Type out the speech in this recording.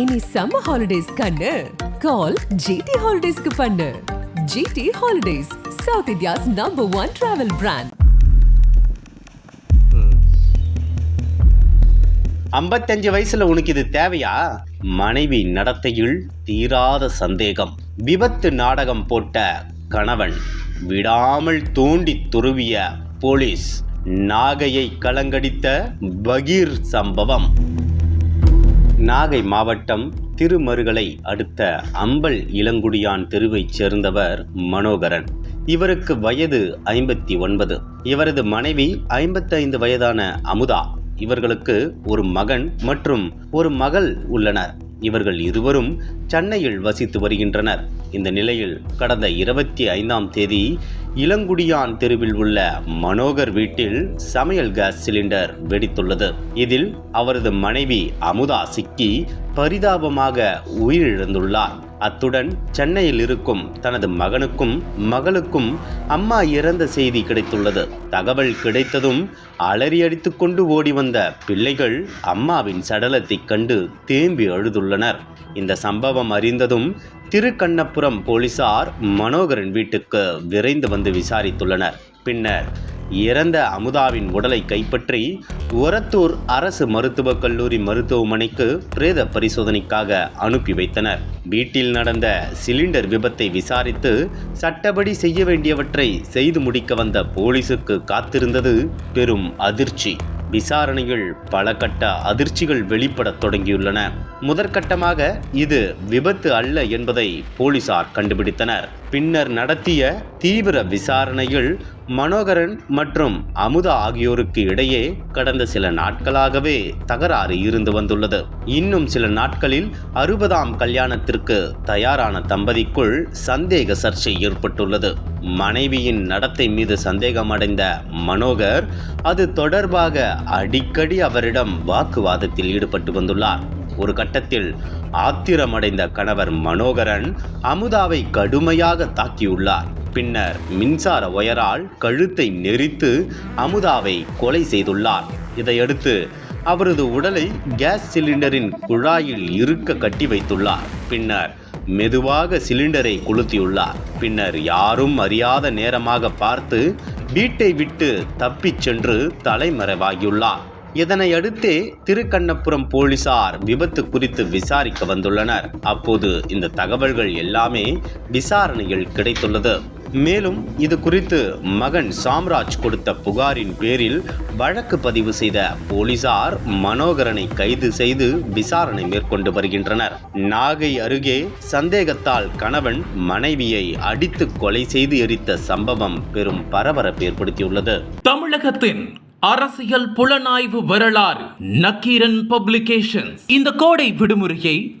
இனி summer holidays கண்ணு. கால் GT ஹாலிடேஸ்க்கு பண்ணு. GT holidays south India's number one travel brand ஐம்பத்தஞ்சு வயசுல உனக்கு இது தேவையா? மனைவி நடத்தையில் தீராத சந்தேகம். விபத்து நாடகம் போட்ட கணவன் விடாமல் தூண்டி துருவிய போலீஸ். நாகையை கலங்கடித்த பகீர் சம்பவம். நாகை மாவட்டம் திருமருகலை அடுத்த அம்பல் இளங்குடியான் தெருவைச் சேர்ந்தவர் மனோகரன். இவருக்கு வயது ஐம்பத்தி ஒன்பது. இவரது மனைவி ஐம்பத்தைந்து வயதான அமுதா. இவர்களுக்கு ஒரு மகன் மற்றும் ஒரு மகள் உள்ளனர். இவர்கள் இருவரும் சென்னையில் வசித்து வருகின்றனர். இந்த நிலையில் கடந்த இருபத்தி ஐந்தாம் தேதி இளங்குடியான் தெருவில் உள்ள மனோகர் வீட்டில் சமையல் கேஸ் சிலிண்டர் வெடித்துள்ளது. இதில் அவரது மனைவி அமுதா சிக்கி பரிதாபமாக உயிரிழந்துள்ளார். அத்துடன் சென்னையில் இருக்கும் தனது மகனுக்கும் மகளுக்கும் அம்மா இறந்த செய்தி கிடைத்துள்ளது. தகவல் கிடைத்ததும் அலறியடித்துக் கொண்டு ஓடி வந்த பிள்ளைகள் அம்மாவின் சடலத்தை கண்டு தேம்பி அழுதுள்ளனர். இந்த சம்பவம் அறிந்ததும் திருக்கண்ணபுரம் போலீசார் மனோகரன் வீட்டுக்கு விரைந்து வந்து விசாரித்துள்ளனர். பின்னர் இறந்த அமுதாவின் உடலை கைப்பற்றி ஒரத்தூர் அரசு மருத்துவக் கல்லூரி மருத்துவமனைக்கு பிரேத பரிசோதனைக்காக அனுப்பி வைத்தனர். வீட்டில் நடந்த சிலிண்டர் விபத்தை விசாரித்து சட்டப்படி செய்ய வேண்டியவற்றை செய்து முடிக்க வந்த போலீசுக்கு காத்திருந்தது பெரும் அதிர்ச்சி. விசாரணையில் பல கட்ட அதிர்ச்சிகள் வெளிப்படத் தொடங்கியுள்ளன. முதற்கட்டமாக இது விபத்து அல்ல என்பதை போலீசார் கண்டுபிடித்தனர். பின்னர் நடத்திய தீவிர விசாரணையில் மனோகரன் மற்றும் அமுதா ஆகியோருக்கு இடையே கடந்த சில நாட்களாகவே தகராறு இருந்து வந்துள்ளது. இன்னும் சில நாட்களில் அறுபதாம் கல்யாணத்திற்கு தயாரான தம்பதிக்குள் சந்தேக சர்ச்சை ஏற்பட்டுள்ளது. மனைவியின் நடத்தை மீது சந்தேகமடைந்த மனோகர் அது தொடர்பாக அடிக்கடி அவரிடம் வாக்குவாதத்தில் ஈடுபட்டு வந்துள்ளார். ஒரு கட்டத்தில் ஆத்திரமடைந்த கணவர் மனோகரன் அமுதாவை கடுமையாக தாக்கியுள்ளார். பின்னர் மின்சார ஒயரால் கழுத்தை நெரித்து அமுதாவை கொலை செய்துள்ளார். இதையடுத்து அவரது உடலை கேஸ் சிலிண்டரின் குழாயில் இருக்க கட்டி வைத்துள்ளார். பின்னர் மெதுவாக சிலிண்டரை கொளுத்தியுள்ளார். பின்னர் யாரும் அறியாத நேரமாக பார்த்து வீட்டை விட்டு தப்பிச் சென்று தலைமறைவாகியுள்ளார். இதனை அடுத்தே திருக்கண்ணபுரம் போலீசார் விபத்து குறித்து விசாரிக்க வந்துள்ளனர். அப்போது இந்த தகவல்கள் எல்லாமே விசாரணையில் கிடைத்துள்ளது. மேலும் இது குறித்து மகன் சாம்ராஜ் கொடுத்த புகாரின் பேரில் வழக்கு பதிவு செய்த போலீசார் மனோகரனை கைது செய்து விசாரணை மேற்கொண்டு வருகின்றனர். நாகை அருகே சந்தேகத்தால் கணவன் மனைவியை அடித்து கொலை செய்து எரித்த சம்பவம் பெரும் பரபரப்பு ஏற்படுத்தியுள்ளது. தமிழகத்தின் அரசியல் புலனாய்வு வரலாறு நக்கீரன் பப்ளிகேஷன்ஸ். இந்த கோடை விடுமுறையை